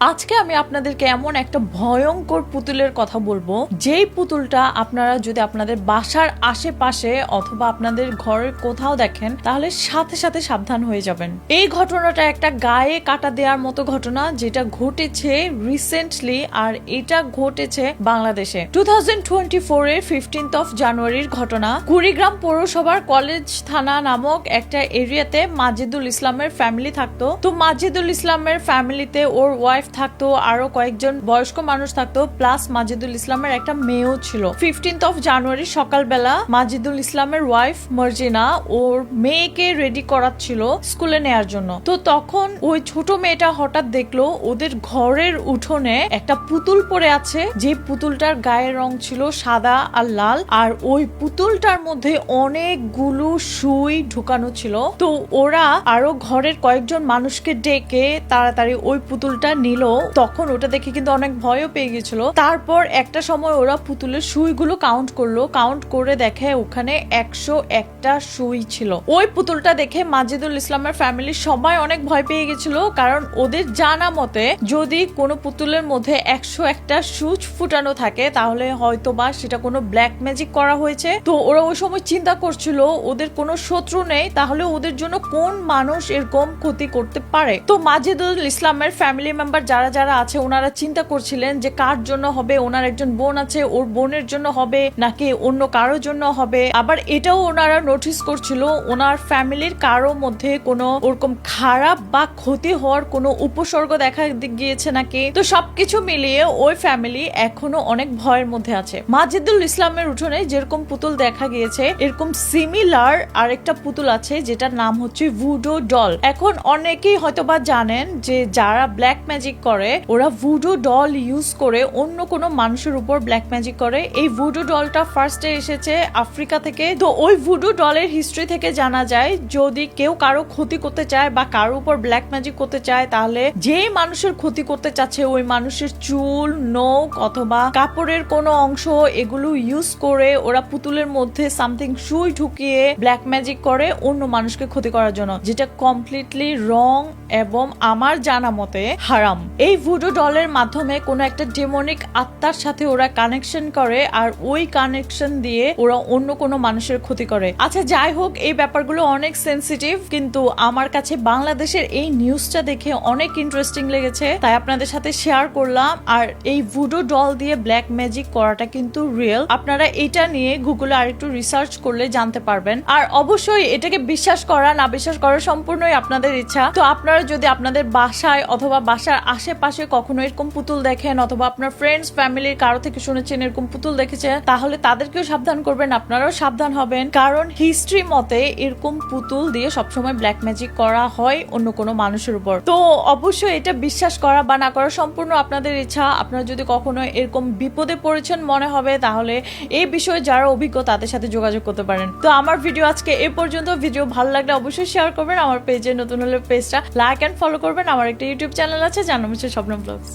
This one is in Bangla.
আজকে আমি আপনাদেরকে এমন একটা ভয়ঙ্কর পুতুলের কথা বলব। যেই পুতুলটা আপনারা যদি আপনাদের বাসার আশেপাশে অথবা আপনাদের ঘরের কোথাও দেখেন, তাহলে সাথে সাথে সাবধান হয়ে যাবেন। এই ঘটনাটা একটা গায়ে কাটা দেওয়ার মতো ঘটনা, যেটা ঘটেছে রিসেন্টলি আর এটা ঘটেছে বাংলাদেশে। টু থাউজেন্ড টোয়েন্টি ফোর এর ফিফটিন্থ অফ জানুয়ারির ঘটনা। কুড়িগ্রাম পৌরসভার কলেজ থানা নামক একটা এরিয়াতে মাজিদুল ইসলামের ফ্যামিলি থাকতো। তো মাজিদুল ইসলামের ফ্যামিলিতে ওর ওয়াইফ থাকতো, আরও কয়েকজন বয়স্ক মানুষ থাকতো প্লাস মাজিদুল ইসলামের একটা মেয়েও ছিল। ফিফটিন্থ অফ জানুয়ারি সকালবেলা মাজিদুল ইসলামের ওয়াইফ মর্জিনা ওর মেয়েকে রেডি করাচ্ছিল স্কুলে নেয়ার জন্য। তো তখন ওই ছোট মেয়েটা হঠাৎ দেখল, ওদের ঘরের উঠোনে একটা পুতুল পড়ে আছে, যে পুতুলটার গায়ের রং ছিল সাদা আর লাল, আর ওই পুতুলটার মধ্যে অনেকগুলো সুই ঢুকানো ছিল। তো ওরা আরও ঘরের কয়েকজন মানুষকে ডেকে তাড়াতাড়ি ওই পুতুলটা নিল। তখন ওটা দেখে কিন্তু অনেক ভয়ও পেয়ে গেছিল। তারপর একটা সময় ওরা পুতুলের সুইগুলো কাউন্ট করল। কাউন্ট করে দেখে ওখানে একশো একটা সুই ছিল। ওই পুতুলটা দেখে মাজিদুল ইসলামের ফ্যামিলি সবাই অনেক ভয় পেয়ে গেছিল, কারণ ওদের জানা মতে যদি কোনো পুতুলের মধ্যে একশো একটা সুচ ফুটানো থাকে, তাহলে হয়তো বা সেটা কোনো ব্ল্যাক ম্যাজিক করা হয়েছে। তো ওরা ওই সময় চিন্তা করছিল, ওদের কোনো শত্রু নেই, তাহলে ওদের জন্য কোন মানুষ এরকম ক্ষতি করতে পারে? তো মাজিদুল ইসলামের ফ্যামিলি মেম্বার যারা যারা আছে, ওনারা চিন্তা করছিলেন যে কার জন্য হবে, ওনার একজন বোন আছে, ওর বোনের জন্য হবে, নাকি অন্য কারোর জন্য হবে। আবার এটাও ওনারা নোটিস করছিল, ওনার ফ্যামিলির কারও মধ্যে কোনো ওরকম খারাপ বা ক্ষতি হওয়ার কোনো উপসর্গ দেখা গিয়েছে নাকি? তো সবকিছু মিলিয়ে ওই ফ্যামিলি এখনও অনেক ভয়ের মধ্যে আছে। মাজিদুল ইসলামের উঠোনে যেরকম পুতুল দেখা গিয়েছে, এরকম সিমিলার আরেকটা পুতুল আছে, যেটার নাম হচ্ছে ভুডো ডল এখন অনেকেই হয়তোবা জানেন যে যারা ব্ল্যাক ম্যাজিক করে, ওরা ভুডো ডল ইউজ করে অন্য কোনো মানুষের উপর ব্ল্যাক ম্যাজিক করে। এই ভুডো ডলটা ফার্স্টে এসেছে আফ্রিকা থেকে। তো ওই ভুডো ডলের হিস্ট্রি থেকে জানা যায়, যদি কেউ কারও ক্ষতি করতে চায় বা কারও উপর ব্ল্যাক ম্যাজিক করতে চায়, তাহলে যে মানুষের ক্ষতি করতে চাচ্ছে, ওই মানুষের চুল, নখ অথবা কাপড়ের কোনো অংশ এগুলো ইউজ করে ওরা পুতুলের মধ্যে সামথিং সুই ঢুকিয়ে ব্ল্যাক ম্যাজিক করে অন্য মানুষকে ক্ষতি করার জন্য, যেটা কমপ্লিটলি রং এবং আমার জানা মতে হারাম। এই ভুডো ডলের মাধ্যমে কোনো একটা ডেমনিক আত্মার সাথে ওরা কানেকশন করে আর ওই কানেকশন দিয়ে ওরা অন্য কোনো মানুষের ক্ষতি করে। আচ্ছা যাই হোক, এই ব্যাপারগুলো অনেক সেন্সিটিভ কিন্তু আমার কাছে বাংলাদেশের এই নিউজটা দেখে অনেক ইন্টারেস্টিং লেগেছে। তাই আপনাদের সাথে শেয়ার করলাম। আর এই ভুডো ডল দিয়ে ব্ল্যাক ম্যাজিক করাটা কিন্তু রিয়েল আপনারা এটা নিয়ে গুগলে আরেকটু রিসার্চ করলে জানতে পারবেন। আর অবশ্যই এটাকে বিশ্বাস করা, না বিশ্বাস করা সম্পূর্ণই আপনাদের ইচ্ছা। তো আপনারা যদি আপনাদের বাসায় অথবা বাসার আশেপাশে কখনো এরকম পুতুল দেখেন অথবা আপনার ফ্রেন্ডস ফ্যামিলির কারও থেকে শুনেছেন এরকম পুতুল দেখেছেন, তাহলে তাদেরকেও সাবধান করবেন, আপনারাও সাবধান হবেন। কারণ হিস্ট্রি মতে এরকম পুতুল দিয়ে সবসময় ব্ল্যাক ম্যাজিক করা হয় অন্য কোনো মানুষের উপর। তো অবশ্যই এটা বিশ্বাস করা বা না করা সম্পূর্ণ আপনাদের ইচ্ছা। আপনারা যদি কখনো এরকম বিপদে পড়েছেন মনে হবে, তাহলে এই বিষয়ে যারা অভিজ্ঞ তাদের সাথে যোগাযোগ করতে পারেন। তো আমার ভিডিও আজকে এ পর্যন্ত। ভিডিও ভালো লাগলে অবশ্যই শেয়ার করবেন। আমার পেজে নতুন হলে পেজটা লাইক অ্যান্ড ফলো করবেন। আমার একটা ইউটিউব চ্যানেল আছে যার নাম হচ্ছে স্বপ্ন ব্লগস